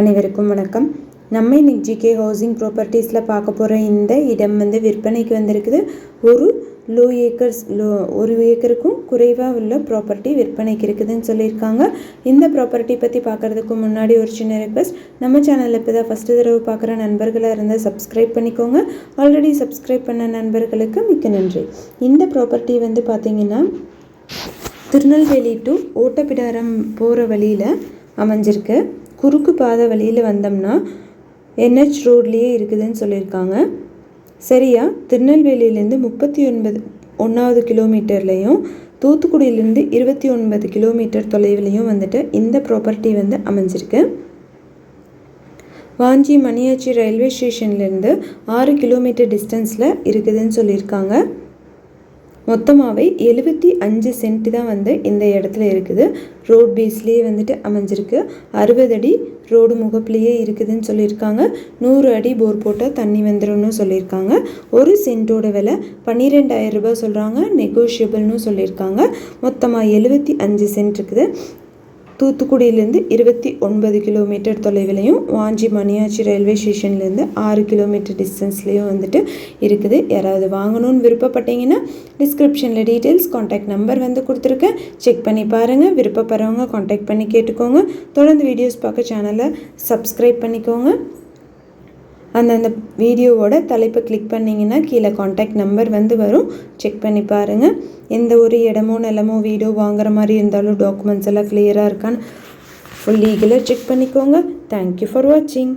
அனைவருக்கும் வணக்கம். நம்ம இன்னைக்கு ஜிகே ஹவுசிங் ப்ராப்பர்ட்டிஸில் பார்க்க போகிற இந்த இடம் வந்து விற்பனைக்கு வந்திருக்குது. ஒரு லோ ஏக்கர்ஸ் லோ ஒரு ஏக்கருக்கும் குறைவாக உள்ள ப்ராப்பர்ட்டி விற்பனைக்கு இருக்குதுன்னு சொல்லியிருக்காங்க. இந்த ப்ராப்பர்ட்டி பற்றி பார்க்குறதுக்கு முன்னாடி ஒரு சின்ன ரெக்வஸ்ட் நம்ம சேனலில் இப்போ தான் ஃபஸ்ட்டு தடவை பார்க்குற நண்பர்களாக இருந்தால் சப்ஸ்கிரைப் பண்ணிக்கோங்க. ஆல்ரெடி சப்ஸ்கிரைப் பண்ண நண்பர்களுக்கு மிக்க நன்றி. இந்த ப்ராப்பர்ட்டி வந்து பார்த்திங்கன்னா திருநெல்வேலி டு ஓட்டப்பிடாரம் போகிற வழியில் அமைஞ்சிருக்கு. குறுக்கு பாதை வழியில் வந்தோம்னா என்ஹெச் ரோட்லேயே இருக்குதுன்னு சொல்லியிருக்காங்க. சரியா? திருநெல்வேலியிலேருந்து முப்பத்தி ஒன்பது ஒன்றாவது கிலோமீட்டர்லேயும் தூத்துக்குடியிலேருந்து இருபத்தி ஒன்பது கிலோமீட்டர் தொலைவிலையும் வந்துட்டு இந்த ப்ராப்பர்ட்டி வந்து அமைஞ்சிருக்கு. வாஞ்சி மணியாச்சி ரயில்வே ஸ்டேஷன்லேருந்து ஆறு கிலோமீட்டர் டிஸ்டன்ஸில் இருக்குதுன்னு சொல்லியிருக்காங்க. மொத்தமாகவே எழுபத்தி அஞ்சு சென்ட் தான் வந்து இந்த இடத்துல இருக்குது. ரோட் பேஸ்லேயே வந்துட்டு அமைஞ்சிருக்கு. அறுபது அடி ரோடு முகப்புலேயே இருக்குதுன்னு சொல்லியிருக்காங்க. நூறு அடி போர் போட்டால் தண்ணி வந்துடும்னு சொல்லியிருக்காங்க. ஒரு சென்ட்டோட விலை பன்னிரெண்டாயிரம் ரூபாய் சொல்கிறாங்க நெகோஷியபிள்னு சொல்லியிருக்காங்க. மொத்தமாக எழுபத்தி அஞ்சு சென்ட் இருக்குது. தூத்துக்குடியிலேருந்து இருபத்தி ஒன்பது கிலோமீட்டர் தொலைவிலையும் வாஞ்சி மணியாச்சி ரயில்வே ஸ்டேஷன்லேருந்து ஆறு கிலோமீட்டர் டிஸ்டன்ஸ்லேயும் வந்துட்டு இருக்குது. யாராவது வாங்கணும்னு விருப்பப்பட்டீங்கன்னா டிஸ்கிரிப்ஷனில் டீட்டெயில்ஸ் காண்டாக்ட் நம்பர் வந்து கொடுத்துருக்கேன். செக் பண்ணி பாருங்கள் விருப்பப்படுறவங்க காண்டாக்ட் பண்ணி கேட்டுக்கோங்க. தொடர்ந்து வீடியோஸ் பார்க்க சேனலை சப்ஸ்கிரைப் பண்ணிக்கோங்க. அந்தந்த வீடியோவோட தலைப்பை கிளிக் பண்ணிங்கன்னா கீழே காண்டாக்ட் நம்பர் வந்து வரும். செக் பண்ணி பாருங்கள் எந்த ஒரு இடமோ நிலமோ வீடோ வாங்குற மாதிரி இருந்தாலும் டாக்குமெண்ட்ஸ் எல்லாம் கிளியராக இருக்கான்னு ஃபுல் லீகலாக செக் பண்ணிக்கோங்க. தேங்க்யூ ஃபார் வாட்சிங்